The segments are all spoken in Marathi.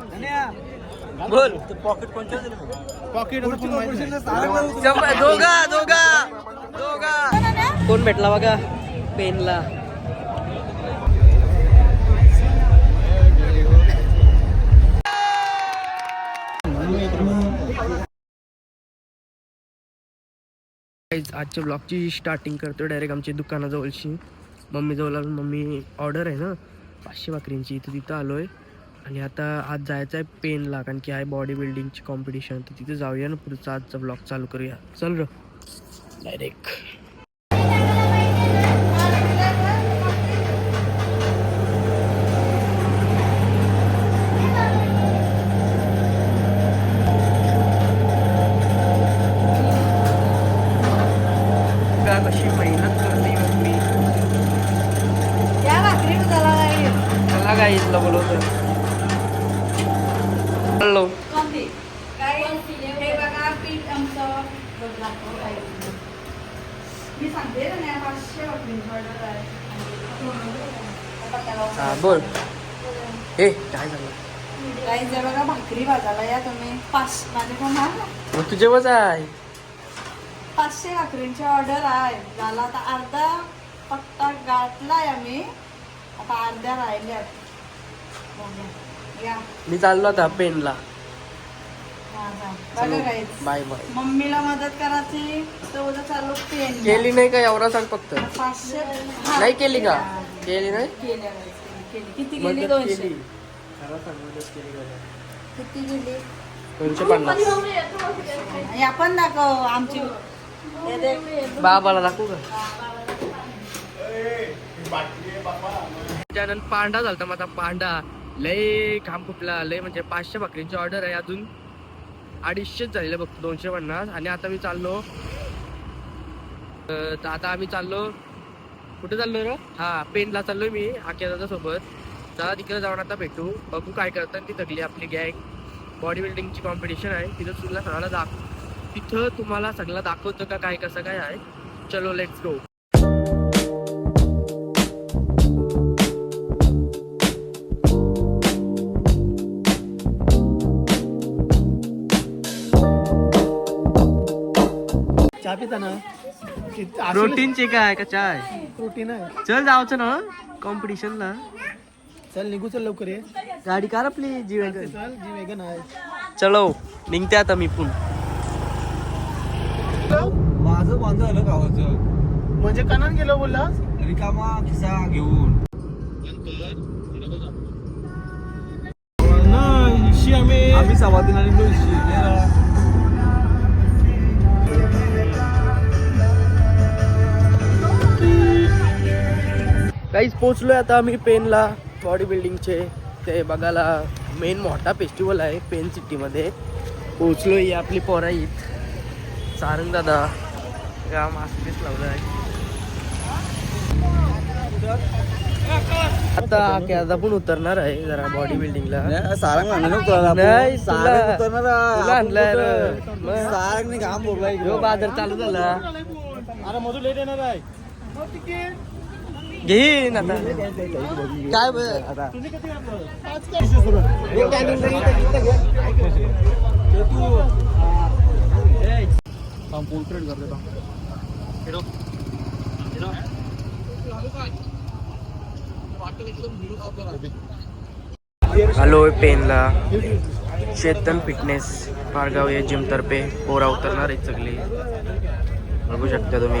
बोल. पॉकेट शंभर- दोघा दोघा दोघा. कोण भेटला बघा? पेनला. आजच्या ब्लॉगची स्टार्टिंग करतो डायरेक्ट आमच्या दुकानाजवळची. मम्मी जवळ आलो मम्मी ऑर्डर आहे ना? पाचशे भाकरींची. तर तिथं आलोय. आणि आता आज जायचं आहे पेनला कारण की आहे बॉडी बिल्डिंगची कॉम्पिटिशन तर तिथे जाऊया ना पुढचा आजचा ब्लॉग चालू करूया. चल र. डायरेक्ट कशी मेहनत करते मम्मी या भाकरी मला बोलवतं हॅलो. बोल. हे काय झालं? काही जर बघा भाकरी भाजायला या तुम्ही. पाच माझे कोण? मग तुझे वच आहे. पाचशे भाकरींची ऑर्डर आहे. झाला आता अर्धा पट्टा गाठलाय आम्ही. आता अर्ध्या राहिल्यात. बघा. या मी चाललो आता पेनला. हा, हा. Bye bye. मम्मीला मदत करायची तर उद्या चालू पेन केली नाही का? एवढा सांग फक्त. नाही केली का? केली नाही. किती गेली दोनशे. गेली दोनशे पन्नास. आपण दाखव आमची. हे देख. बाबाला दाखवू का? पांडा झालता माझा पांडा लय काम फुटला लय म्हणजे पाचशे भाकरींची ऑर्डर आहे अजून. अडीचशेच झालेलं बघतो दोनशे पन्नास. आणि आता मी चाललो. तर आता आम्ही चाललो. कुठे चाललो रे? हा पेनला चाललोय मी आख्या दादा सोबत. चला तिकडे जाऊन आता भेटू. बघू काय करतात ती थकली आपली गॅग बॉडी बिल्डिंगची कॉम्पिटिशन आहे. तिथं तुला सगळ्याला दाख तिथं तुम्हाला सगळं दाखवतं का काय कसं काय आहे. चलो लेट्स गो चहा पिता ना प्रोटीनचे काय का चाय? प्रोटीन आहे. चल जायचं ना कॉम्पिटिशनला चल निघू चल लवकर ये. गाडी कार आपली जी चल जी वेगन आहे चलो निघते आता मी पण. माझं बांधं झालं गावाचं. म्हणजे कनान गेलो बोलला. रिकामा खिसा घेऊन. आम्ही सवादीन आणि काहीच पोचलोय आता आम्ही पेनला बॉडी बिल्डिंगचे ते बघायला मेन मोठा फेस्टिवल आहे पेन सिटीमध्ये पोचलोय ही आपली पोराईत सारंग दादा. या मास्केच लावलं आहे आता आता पण उतरणार आहे जरा बॉडी बिल्डिंगला सारंग नाही, आणलंय? सारंग नाही घाम बोललाय ह्यो बाजार चालू झाला. अरे मधू लेट येणार आहे. घेईन आता. काय ब- आता हॅलो पेनला. चेतन फिटनेस पारगाव या जिम तर्फे पोरा उतरणार आहेत सगळी. बघू शकता तुम्ही.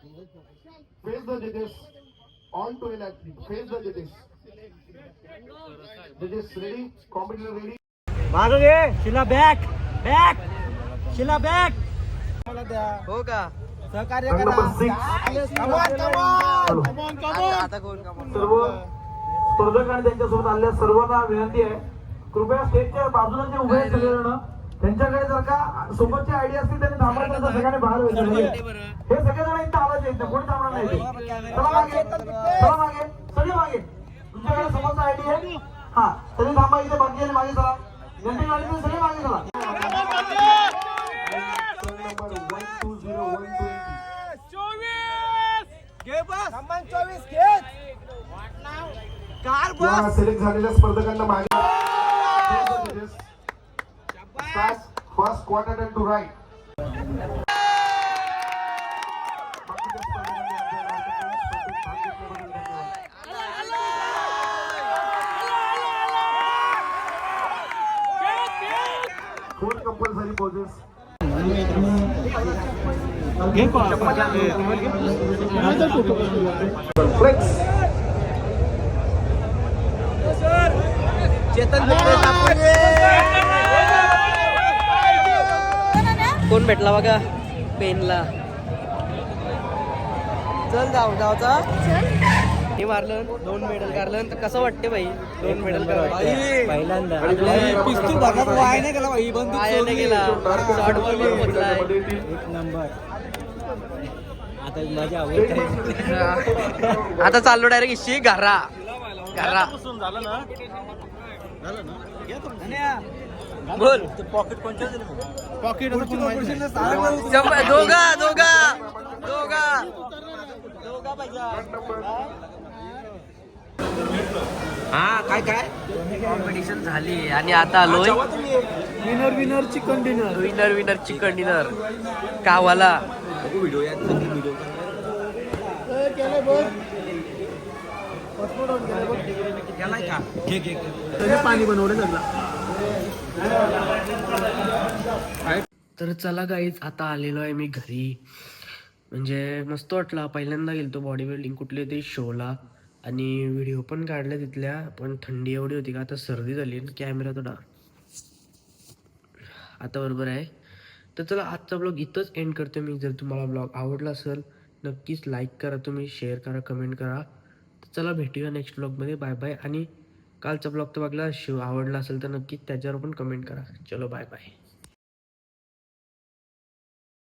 फेस द जजेस on to L face the जजेस जजेस रेडी कॉम्पिटिटर रेडी मागं घे Shila back back Shila back मला द्या हो का सहकार्य करा on, come on. सर्व स्पर्धक आणि त्यांच्यासोबत आलेल्या सर्वांना विनंती आहे. कृपया स्टेजच्या बाजूला जे उभे आहेत सगळेजण त्यांच्याकडे जर का सोबतची आयडिया असतील त्यांनी थांबायचं तर सगळ्यांनी बाहेर व्हायचं हे सगळेजण इथं आलाच आहेत कोणी थांबणार नाही. चला मागे चला मागे सगळे मागे. तुमच्याकडे समोरचा आयडिया आहे. हा तरी थांबा इथे बाकी आणि मागे चला. जनते गाडीतून सगळे मागे चला. या सिलेक्ट झालेल्या स्पर्धकांना मागे. quarter and to right. Flex. Cetan apa? कोण भेटला बघा? पेनला. चल जाऊ जाऊचा. हे मारलं दोन मेडल काढलं. तर कसं वाटते भाई दोन मेडल पहिल्यांदा. पिस्तूल भागात वाया नाही गेला भाई बंदूक वाया नाही गेला. शॉर्ट बॉल पण पोचलाय. आता मजा आवडते आता चाललो डायरेक्ट इशी घरा. घरा. बोल. शंभर- दोघा दोघा दोघा. दोघा पाहिजे. हा काय काय? कॉम्पिटिशन झाली. आणि आता आलोय winner winner chicken dinner winner winner chicken dinner कावाला. Video घे. पाणी बनवलं सगळं तर चला गाईज आता आलेलो आहे मी घरी. म्हणजे मस्त वाटला पहिल्यांदा गेलतो बॉडी बिल्डिंग कुठली होती शोला आणि व्हिडिओ पण काढल्या तिथल्या पण थंडी एवढी होती का आता सर्दी झाली कॅमेरा थोडा. आता बरोबर आहे. तर चला आजचा ब्लॉग इथंच एंड करतो मी. जर तुम्हाला ब्लॉग आवडला असेल नक्कीच लाईक करा तुम्ही शेअर करा कमेंट करा. तर चला भेटूया नेक्स्ट ब्लॉगमध्ये बाय बाय आणि कालचा ब्लॉग तर बघला. शिव आवडला असेल तर नक्की त्याच्यावर पण कमेंट करा. चलो बाय बाय